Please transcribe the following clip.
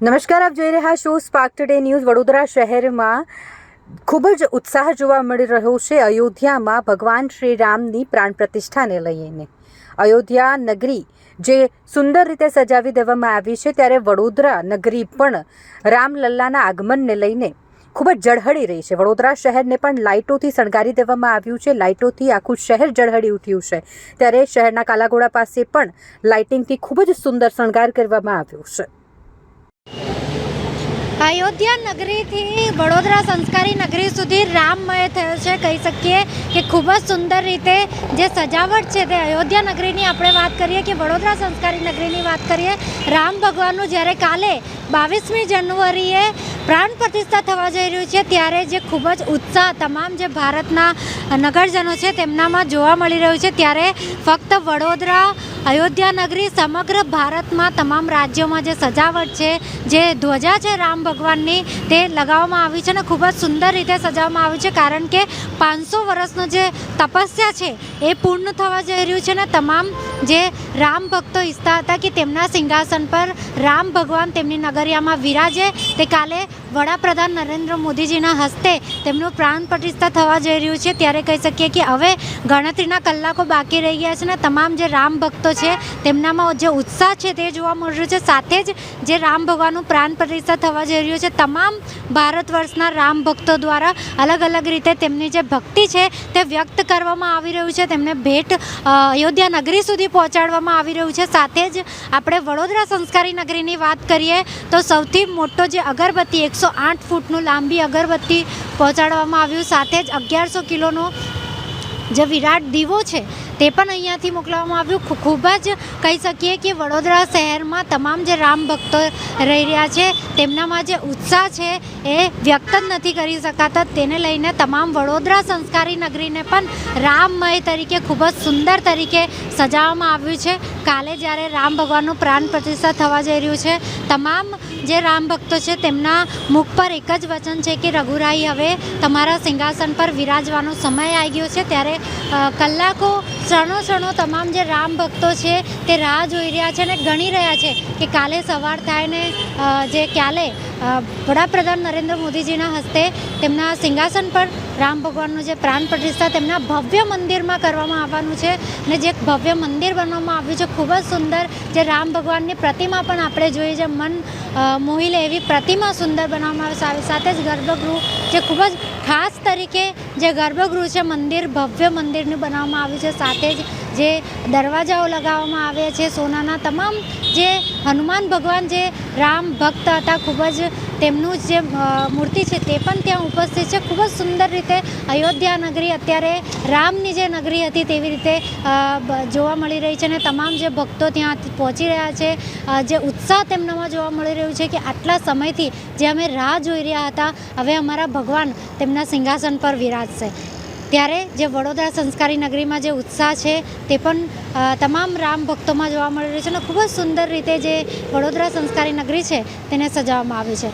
નમસ્કાર, આપ જોઈ રહ્યા છો સ્પાર્ક ટુડે ન્યૂઝ વડોદરા શહેરમાં ખૂબ જ ઉત્સાહ જોવા મળી રહ્યો છે અયોધ્યામાં ભગવાન શ્રી રામની પ્રાણ પ્રતિષ્ઠાને લઈને. અયોધ્યા નગરી જે સુંદર રીતે સજાવી દેવામાં આવી છે, ત્યારે વડોદરા નગરી પણ રામલલ્લાના આગમનને લઈને ખૂબ જ ઝળહળી રહી છે. વડોદરા શહેરને પણ લાઇટોથી શણગારી દેવામાં આવ્યું છે. લાઇટોથી આખું શહેર ઝળહળી ઉઠ્યું છે. ત્યારે શહેરના કાલાઘોડા પાસે પણ લાઇટિંગથી ખૂબ જ સુંદર શણગાર કરવામાં આવ્યો છે. અયોધ્યા નગરીથી વડોદરા સંસ્કારી નગરી સુધી રામમય થયો છે. કહી શકીએ કે ખૂબ જ સુંદર રીતે જે સજાવટ છે તે અયોધ્યા નગરીની આપણે વાત કરીએ કે વડોદરા સંસ્કારી નગરીની વાત કરીએ, રામ ભગવાનનું જ્યારે કાલે બાવીસમી જાન્યુઆરીએ પ્રાણ પ્રતિષ્ઠા થવા જઈ રહ્યું છે, ત્યારે જે ખૂબ જ ઉત્સાહ તમામ જે ભારતના નગરજનો છે તેમનામાં જોવા મળી રહ્યું છે. ત્યારે ફક્ત વડોદરા અયોધ્યા નગરી સમગ્ર ભારતમાં તમામ રાજ્યોમાં જે સજાવટ છે, જે ધ્વજા છે રામ ભગવાનની, તે લગાવવામાં આવી છે અને ખૂબ જ સુંદર રીતે સજાવવામાં આવી છે કારણ કે પાંચસો વર્ષનો જે તપસ્યા છે, એ પૂર્ણ થવા જઈ રહ્યું છે અને તમામ જે રામ ભક્તો ઈચ્છતા હતા કે તેમના સિંહાસન પર રામ ભગવાન તેમની નગરિયામાં વિરાજે, તે કાલે વડાપ્રધાન નરેન્દ્ર મોદીજીના હસ્તે તેમનું પ્રાણ પ્રતિષ્ઠા થવા જઈ રહ્યું છે. ત્યારે કહી શકીએ કે હવે ગણતરીના કલાકો બાકી રહી ગયા છે અને તમામ જે રામ ભક્તો છે. તેમનામાં જે ઉત્સાહ છે તે જોવા મળી રહ્યો છે. સાથે જ જે રામ ભગવાનનું પ્રાણ પ્રતિષ્ઠા થવા જઈ રહ્યું છે, તમામ ભારત વર્ષના રામ ભક્તો દ્વારા અલગ અલગ રીતે તેમની જે ભક્તિ છે તે વ્યક્ત કરવામાં આવી રહ્યું છે. તેમને ભેટ અયોધ્યા નગરી સુધી પહોંચાડવામાં આવી રહ્યું છે. સાથે જ આપણે વડોદરા સંસ્કારી નગરીની વાત કરીએ તો સૌથી મોટો જે અગરબત્તી એકસો આઠ ફૂટનું લાંબી અગરબત્તી પહોંચાડવામાં આવ્યું. સાથે જ અગિયારસો કિલોનો જે વિરાટ દીવો છે તે પણ અહીંયાથી મોકલવામાં આવ્યું. ખૂબ જ કહી શકીએ કે વડોદરા શહેરમાં તમામ જે રામ ભક્તો રહી રહ્યા છે, તેમનામાં જે ઉત્સાહ છે એ વ્યક્ત જ નથી કરી શકાતા. તેને લઈને તમામ વડોદરા સંસ્કારી નગરીને પણ રામમય તરીકે, ખૂબ જ સુંદર તરીકે સજાવવામાં આવ્યું છે. કાલે જ્યારે રામ ભગવાનનું પ્રાણ પ્રતિષ્ઠા થવા જઈ રહ્યું છે તમામ જે રામ ભક્તો છે, તેમના મુખ પર એક જ વચન છે કે, રઘુરાઈ, હવે તમારા સિંહાસન પર વિરાજવાનો સમય આવી ગયો છે. ત્યારે કલાકો ક્ષણો ક્ષણો તમામ જે રામ ભક્તો છે, તે રાહ જોઈ રહ્યા છે અને ગણી રહ્યા છે કે કાલે સવાર થાય ને જે ક્યાલે વડાપ્રધાન નરેન્દ્ર મોદીજીના હસ્તે તેમના સિંહાસન પર રામ ભગવાનનું જે પ્રાણ પ્રતિષ્ઠા તેમના ભવ્ય મંદિરમાં કરવામાં આવવાનું છે ને જે ભવ્ય મંદિર બનવામાં આવ્યું છે, ખૂબ જ સુંદર જે રામ ભગવાનની પ્રતિમા પણ આપણે જોઈએ છે. મન મોહી લે એવી પ્રતિમા સુંદર બનાવવામાં આવે છે. સાથે જ ગર્ભગૃહ જે ખૂબ જ ખાસ તરીકે જે ગર્ભગૃહ છે, મંદિર, ભવ્ય મંદિરનું બનાવવામાં આવ્યું છે. સાથે જ જે દરવાજાઓ લગાવવામાં આવ્યા છે, સોનાના તમામ જે હનુમાન ભગવાન જે રામ ભક્ત હતા, ખૂબ જ તેમનું જે મૂર્તિ છે તે પણ ત્યાં ઉપસ્થિત છે. ખૂબ જ સુંદર રીતે અયોધ્યા નગરી અત્યારે રામની જે નગરી હતી તેવી રીતે જોવા મળી રહી છે અને તમામ જે ભક્તો ત્યાં પહોંચી રહ્યા છે. જે ઉત્સાહ તેમનામાં જોવા મળી રહ્યું છે કે આટલા સમયથી જે અમે રાહ જોઈ રહ્યા હતા, હવે અમારા ભગવાન તેમના સિંહાસન પર વિરાજશે. ત્યારે જે વડોદરા સંસ્કારી નગરીમાં જે ઉત્સાહ છે તે પણ તમામ રામ ભક્તોમાં જોવા મળી રહ્યો છે અને ખૂબ જ સુંદર રીતે જે વડોદરા સંસ્કારી નગરી છે તેને સજાવવામાં આવી છે.